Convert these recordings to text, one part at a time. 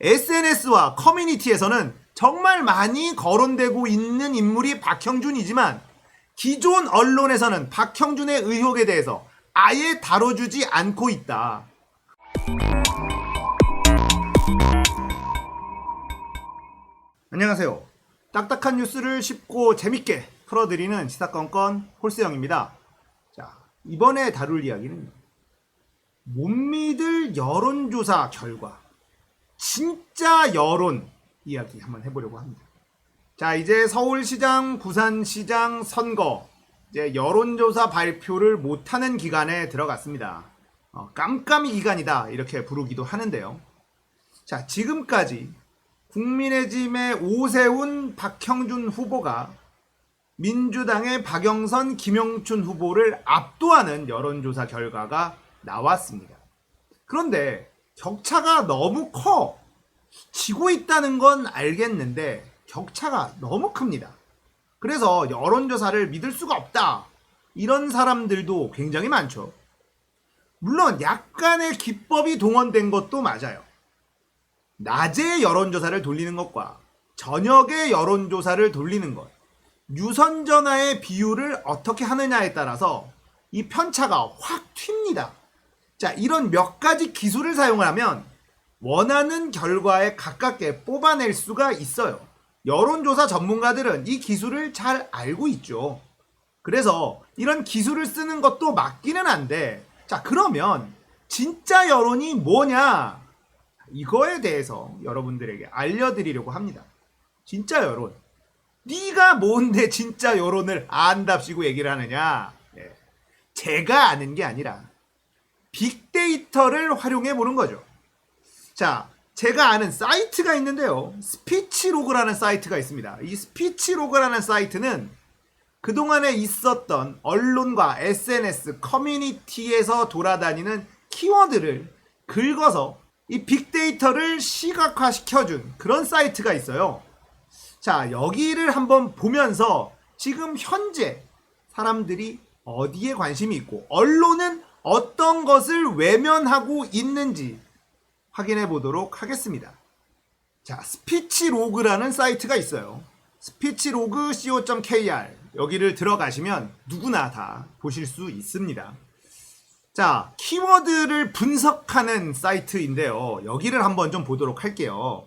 SNS와 커뮤니티에서는 정말 많이 거론되고 있는 인물이 박형준이지만 기존 언론에서는 박형준의 의혹에 대해서 아예 다뤄주지 않고 있다. 안녕하세요. 딱딱한 뉴스를 쉽고 재밌게 풀어드리는 시사건건 홀세영입니다. 자, 이번에 다룰 이야기는 못 믿을 여론조사 결과 진짜 여론 이야기 한번 해보려고 합니다. 자, 이제 서울시장, 부산시장 선거 이제 여론조사 발표를 못하는 기간에 들어갔습니다. 어, 깜깜이 기간이다 이렇게 부르기도 하는데요. 자, 지금까지 국민의힘의 오세훈, 박형준 후보가 민주당의 박영선, 김영춘 후보를 압도하는 여론조사 결과가 나왔습니다. 그런데 격차가 너무 커. 지고 있다는 건 알겠는데 격차가 너무 큽니다. 그래서 여론조사를 믿을 수가 없다. 이런 사람들도 굉장히 많죠. 물론 약간의 기법이 동원된 것도 맞아요. 낮에 여론조사를 돌리는 것과 저녁에 여론조사를 돌리는 것, 유선 전화의 비율을 어떻게 하느냐에 따라서 이 편차가 확 튑니다. 자, 이런 몇 가지 기술을 사용을 하면 원하는 결과에 가깝게 뽑아낼 수가 있어요. 여론조사 전문가들은 이 기술을 잘 알고 있죠. 그래서 이런 기술을 쓰는 것도 맞기는 한데, 자, 그러면 진짜 여론이 뭐냐? 이거에 대해서 여러분들에게 알려드리려고 합니다. 진짜 여론. 네가 뭔데 진짜 여론을 안답시고 얘기를 하느냐? 예. 제가 아는 게 아니라 빅데이터를 활용해 보는 거죠. 자, 제가 아는 사이트가 있는데요. 스피치로그라는 사이트가 있습니다. 이 스피치로그라는 사이트는 그동안에 있었던 언론과 SNS 커뮤니티에서 돌아다니는 키워드를 긁어서 이 빅데이터를 시각화시켜준 그런 사이트가 있어요. 자, 여기를 한번 보면서 지금 현재 사람들이 어디에 관심이 있고, 언론은 어떤 것을 외면하고 있는지 확인해 보도록 하겠습니다. 자, 스피치로그라는 사이트가 있어요. 스피치로그 co.kr 여기를 들어가시면 누구나 다 보실 수 있습니다. 자, 키워드를 분석하는 사이트인데요. 여기를 한번 좀 보도록 할게요.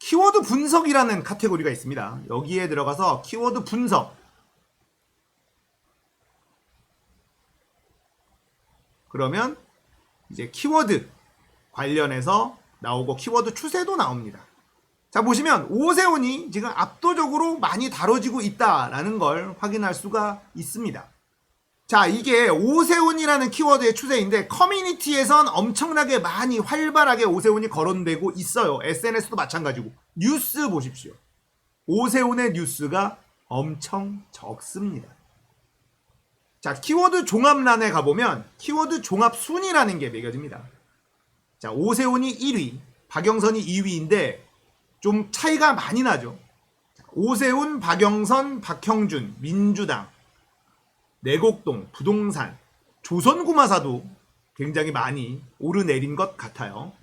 키워드 분석이라는 카테고리가 있습니다. 여기에 들어가서 키워드 분석. 그러면 이제 키워드 관련해서 나오고 키워드 추세도 나옵니다. 자, 보시면 오세훈이 지금 압도적으로 많이 다뤄지고 있다라는 걸 확인할 수가 있습니다. 자, 이게 오세훈이라는 키워드의 추세인데 커뮤니티에선 엄청나게 많이 활발하게 오세훈이 거론되고 있어요. SNS도 마찬가지고. 뉴스 보십시오. 오세훈의 뉴스가 엄청 적습니다. 자, 키워드 종합란에 가보면 키워드 종합 순위라는 게 매겨집니다. 자, 오세훈이 1위, 박영선이 2위인데 좀 차이가 많이 나죠. 자, 오세훈, 박영선, 박형준, 민주당, 내곡동, 부동산, 조선구마사도 굉장히 많이 오르내린 것 같아요.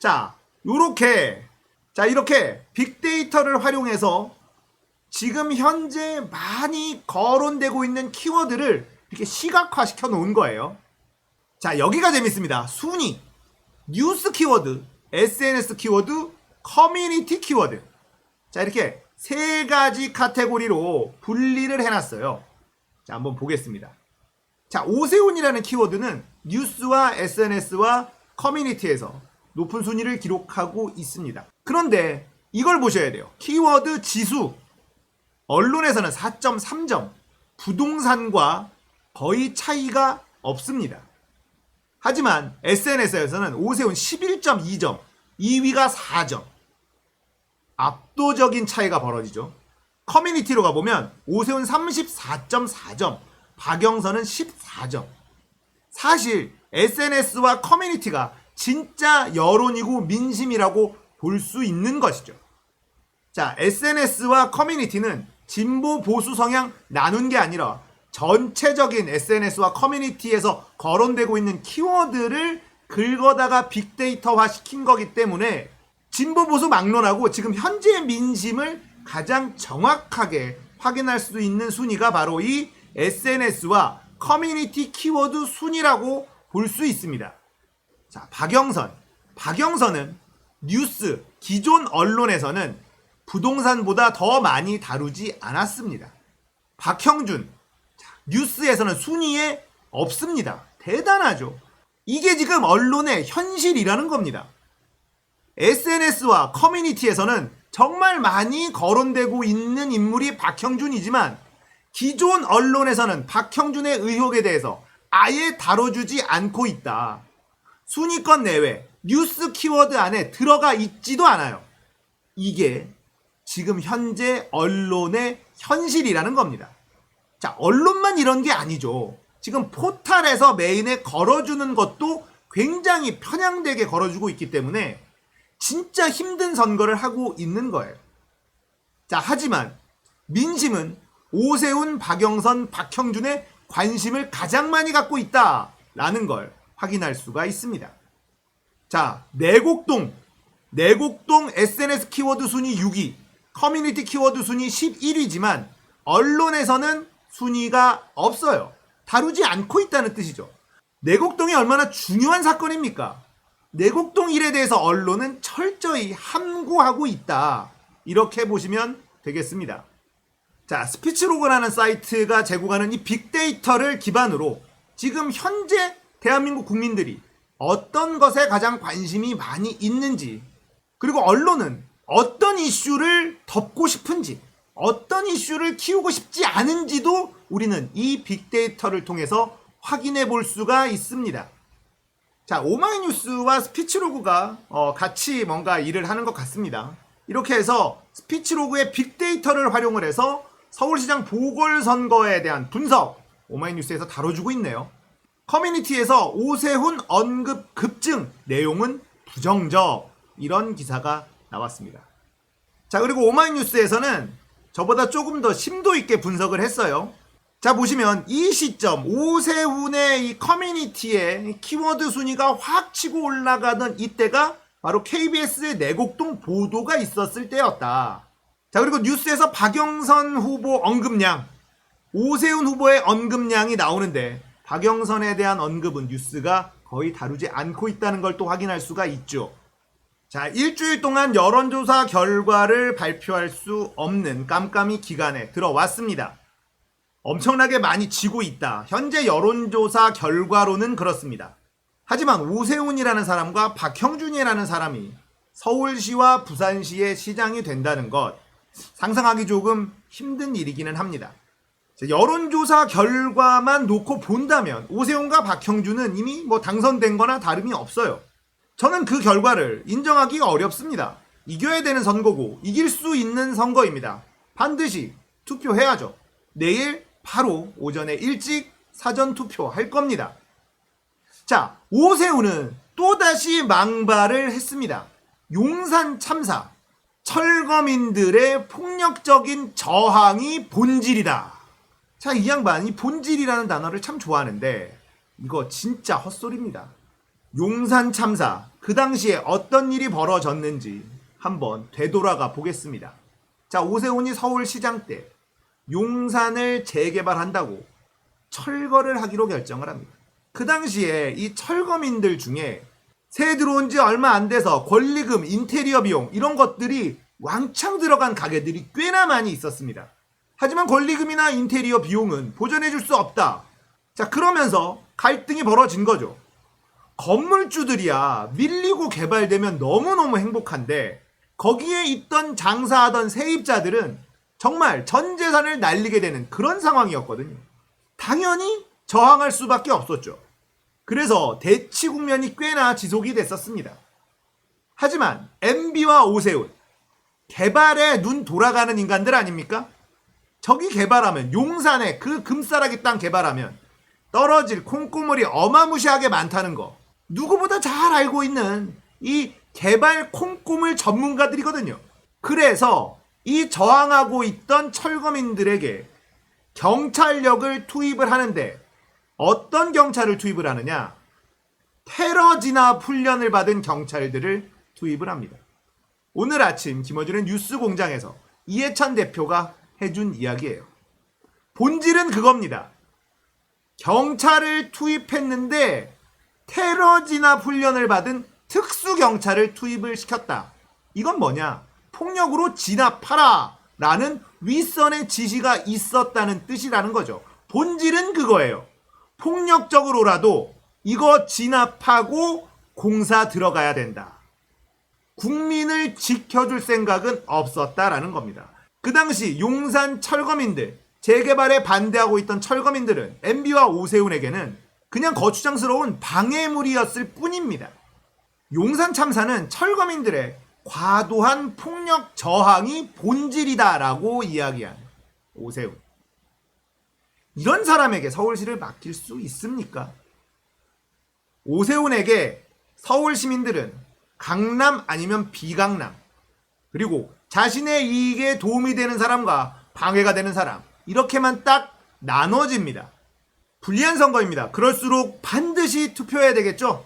자, 요렇게, 자, 이렇게 빅데이터를 활용해서 지금 현재 많이 거론되고 있는 키워드를 이렇게 시각화 시켜 놓은 거예요. 자, 여기가 재밌습니다. 순위, 뉴스 키워드, SNS 키워드, 커뮤니티 키워드. 자, 이렇게 세 가지 카테고리로 분리를 해놨어요. 자, 한번 보겠습니다. 자, 오세훈이라는 키워드는 뉴스와 SNS와 커뮤니티에서 높은 순위를 기록하고 있습니다. 그런데 이걸 보셔야 돼요. 키워드 지수. 언론에서는 4.3점. 부동산과 거의 차이가 없습니다. 하지만 SNS에서는 오세훈 11.2점, 2위가 4점. 압도적인 차이가 벌어지죠. 커뮤니티로 가보면 오세훈 34.4점, 박영선은 14점. 사실 SNS와 커뮤니티가 진짜 여론이고 민심이라고 볼 수 있는 것이죠. 자, SNS와 커뮤니티는 진보 보수 성향 나눈 게 아니라 전체적인 SNS와 커뮤니티에서 거론되고 있는 키워드를 긁어다가 빅데이터화 시킨 거기 때문에 진보 보수 막론하고 지금 현재 민심을 가장 정확하게 확인할 수 있는 순위가 바로 이 SNS와 커뮤니티 키워드 순위라고 볼 수 있습니다. 자, 박영선. 박영선은 뉴스, 기존 언론에서는 부동산보다 더 많이 다루지 않았습니다. 박형준. 자, 뉴스에서는 순위에 없습니다. 대단하죠. 이게 지금 언론의 현실이라는 겁니다. SNS와 커뮤니티에서는 정말 많이 거론되고 있는 인물이 박형준이지만 기존 언론에서는 박형준의 의혹에 대해서 아예 다뤄주지 않고 있다. 순위권 내외, 뉴스 키워드 안에 들어가 있지도 않아요. 이게 지금 현재 언론의 현실이라는 겁니다. 자, 언론만 이런 게 아니죠. 지금 포탈에서 메인에 걸어주는 것도 굉장히 편향되게 걸어주고 있기 때문에 진짜 힘든 선거를 하고 있는 거예요. 자, 하지만 민심은 오세훈, 박영선, 박형준의 관심을 가장 많이 갖고 있다라는 걸 확인할 수가 있습니다. 자, 내곡동. 내곡동 SNS 키워드 순위 6위, 커뮤니티 키워드 순위 11위지만 언론에서는 순위가 없어요. 다루지 않고 있다는 뜻이죠. 내곡동이 얼마나 중요한 사건입니까? 내곡동 일에 대해서 언론은 철저히 함구하고 있다. 이렇게 보시면 되겠습니다. 자, 스피치로그라는 사이트가 제공하는 이 빅데이터를 기반으로 지금 현재 대한민국 국민들이 어떤 것에 가장 관심이 많이 있는지, 그리고 언론은 어떤 이슈를 덮고 싶은지, 어떤 이슈를 키우고 싶지 않은지도 우리는 이 빅데이터를 통해서 확인해 볼 수가 있습니다. 자, 오마이뉴스와 스피치로그가 어, 같이 뭔가 일을 하는 것 같습니다. 이렇게 해서 스피치로그의 빅데이터를 활용을 해서 서울시장 보궐선거에 대한 분석 오마이뉴스에서 다뤄주고 있네요. 커뮤니티에서 오세훈 언급 급증 내용은 부정적 이런 기사가 나왔습니다. 자 그리고 오마이뉴스에서는 저보다 조금 더 심도 있게 분석을 했어요. 자 보시면 이 시점 오세훈의 이 커뮤니티의 키워드 순위가 확 치고 올라가던 이때가 바로 KBS의 내곡동 보도가 있었을 때였다. 자 그리고 뉴스에서 박영선 후보 언급량, 오세훈 후보의 언급량이 나오는데 박영선에 대한 언급은 뉴스가 거의 다루지 않고 있다는 걸 또 확인할 수가 있죠. 자, 일주일 동안 여론조사 결과를 발표할 수 없는 깜깜이 기간에 들어왔습니다. 엄청나게 많이 지고 있다. 현재 여론조사 결과로는 그렇습니다. 하지만 오세훈이라는 사람과 박형준이라는 사람이 서울시와 부산시의 시장이 된다는 것 상상하기 조금 힘든 일이기는 합니다. 여론조사 결과만 놓고 본다면 오세훈과 박형준은 이미 뭐 당선된 거나 다름이 없어요. 저는 그 결과를 인정하기가 어렵습니다. 이겨야 되는 선거고 이길 수 있는 선거입니다. 반드시 투표해야죠. 내일 바로 오전에 일찍 사전 투표할 겁니다. 자, 오세훈은 또다시 망발을 했습니다. 용산 참사. 철거민들의 폭력적인 저항이 본질이다. 자, 이 양반, 이 본질이라는 단어를 참 좋아하는데, 이거 진짜 헛소리입니다. 용산 참사, 그 당시에 어떤 일이 벌어졌는지 한번 되돌아가 보겠습니다. 자, 오세훈이 서울시장 때 용산을 재개발한다고 철거를 하기로 결정을 합니다. 그 당시에 이 철거민들 중에 새 들어온 지 얼마 안 돼서 권리금, 인테리어 비용 이런 것들이 왕창 들어간 가게들이 꽤나 많이 있었습니다. 하지만 권리금이나 인테리어 비용은 보전해 줄 수 없다. 자, 그러면서 갈등이 벌어진 거죠. 건물주들이야 밀리고 개발되면 너무너무 행복한데 거기에 있던 장사하던 세입자들은 정말 전 재산을 날리게 되는 그런 상황이었거든요. 당연히 저항할 수밖에 없었죠. 그래서 대치 국면이 꽤나 지속이 됐었습니다. 하지만 MB와 오세훈 개발에 눈 돌아가는 인간들 아닙니까? 저기 개발하면 용산에 그 금싸라기 땅 개발하면 떨어질 콩고물이 어마무시하게 많다는 거 누구보다 잘 알고 있는 이 개발 콩고물 전문가들이거든요. 그래서 이 저항하고 있던 철거민들에게 경찰력을 투입을 하는데 어떤 경찰을 투입을 하느냐? 테러 진압 훈련을 받은 경찰들을 투입을 합니다. 오늘 아침 김어준의 뉴스 공장에서 이해찬 대표가 해준 이야기예요. 본질은 그겁니다. 경찰을 투입했는데 테러 진압 훈련을 받은 특수 경찰을 투입을 시켰다. 이건 뭐냐? 폭력으로 진압하라! 라는 윗선의 지시가 있었다는 뜻이라는 거죠. 본질은 그거예요. 폭력적으로라도 이거 진압하고 공사 들어가야 된다. 국민을 지켜줄 생각은 없었다라는 겁니다. 그 당시 용산 철거민들, 재개발에 반대하고 있던 철거민들은 MB와 오세훈에게는 그냥 거추장스러운 방해물이었을 뿐입니다. 용산 참사는 철거민들의 과도한 폭력 저항이 본질이다라고 이야기한 오세훈. 이런 사람에게 서울시를 맡길 수 있습니까? 오세훈에게 서울 시민들은 강남 아니면 비강남 그리고 자신의 이익에 도움이 되는 사람과 방해가 되는 사람 이렇게만 딱 나눠집니다. 불리한 선거입니다. 그럴수록 반드시 투표해야 되겠죠?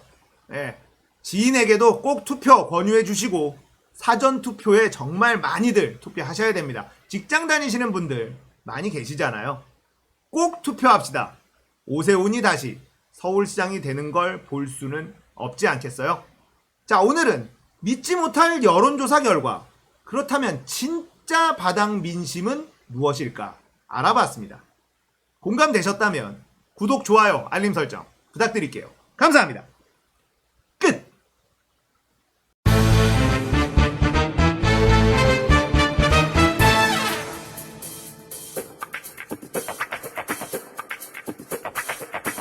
예. 지인에게도 꼭 투표 권유해 주시고 사전 투표에 정말 많이들 투표하셔야 됩니다. 직장 다니시는 분들 많이 계시잖아요. 꼭 투표합시다. 오세훈이 다시 서울시장이 되는 걸 볼 수는 없지 않겠어요? 자, 오늘은 믿지 못할 여론조사 결과 그렇다면 진짜 바닥 민심은 무엇일까 알아봤습니다. 공감되셨다면 구독, 좋아요, 알림 설정 부탁드릴게요. 감사합니다.